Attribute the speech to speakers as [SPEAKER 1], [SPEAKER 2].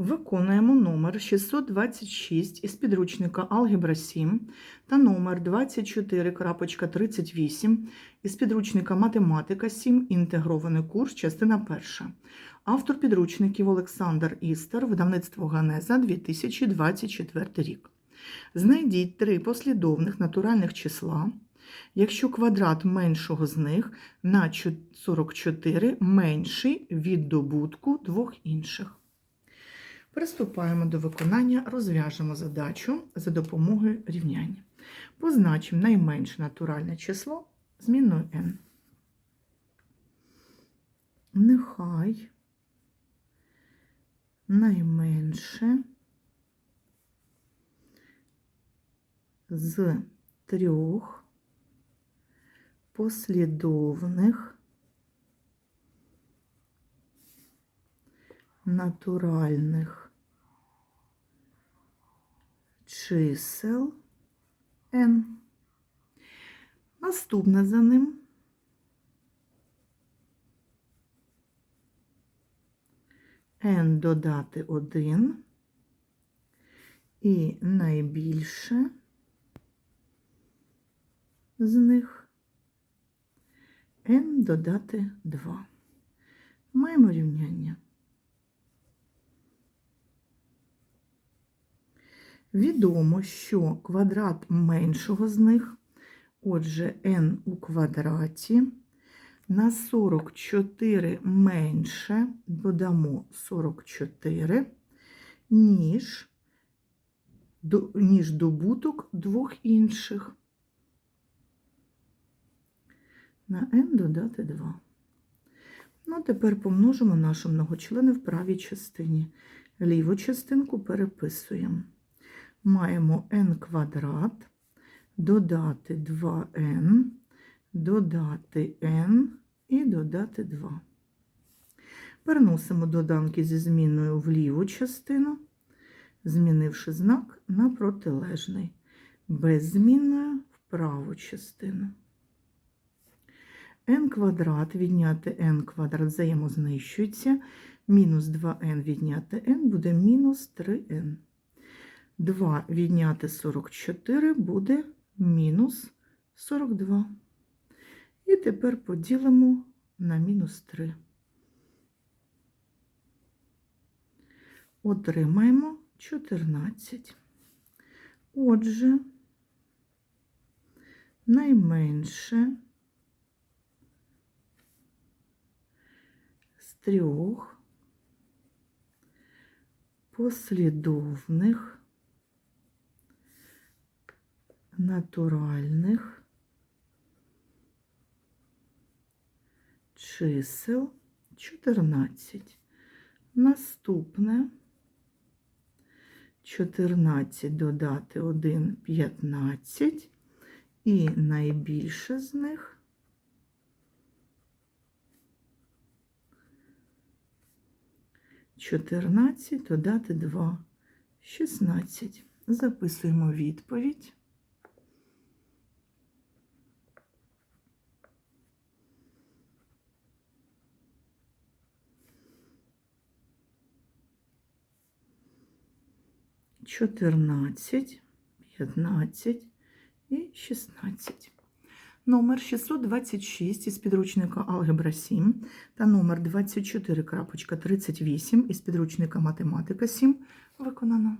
[SPEAKER 1] Виконуємо номер 626 із підручника Алгебра 7 та номер 24.38 із підручника Математика 7. Інтегрований курс, частина перша. Автор підручників Олександр Істер, видавництво Ганеза 2024 рік. Знайдіть три послідовних натуральних числа, якщо квадрат меншого з них на 44 менший від добутку двох інших. Приступаємо до виконання, розв'яжемо задачу за допомогою рівняння. Позначимо найменше натуральне число змінною n. Нехай найменше з трьох послідовних натуральних чисел n. Наступне за ним n додати 1 і найбільше з них n додати 2. Маємо рівняння. Відомо, що квадрат меншого з них, отже, n у квадраті, на 44 менше додамо 44, ніж, ніж добуток двох інших. На n додати 2. Ну, тепер помножимо наші многочлени в правій частині. Ліву частинку переписуємо маємо n квадрат, додати 2n, додати n і додати 2. Переносимо доданки зі зміною в ліву частину, змінивши знак на протилежний, беззмінною в праву частину. n квадрат відняти n квадрат взаємознищується, мінус 2n відняти n буде мінус 3n. 2 відняти 44 буде мінус 42. І тепер поділимо на мінус 3. Отримаємо 14. Отже, найменше з трьох послідовних натуральних чисел 14. Наступне 14 додати 1 15 і найбільше з них Чотирнадцять додати два, шістнадцять. Записуємо відповідь. Чотирнадцять, п'ятнадцять і шістнадцять. Номер 626 із підручника Алгебра 7 та номер 24.38 із підручника Математика 7 виконано.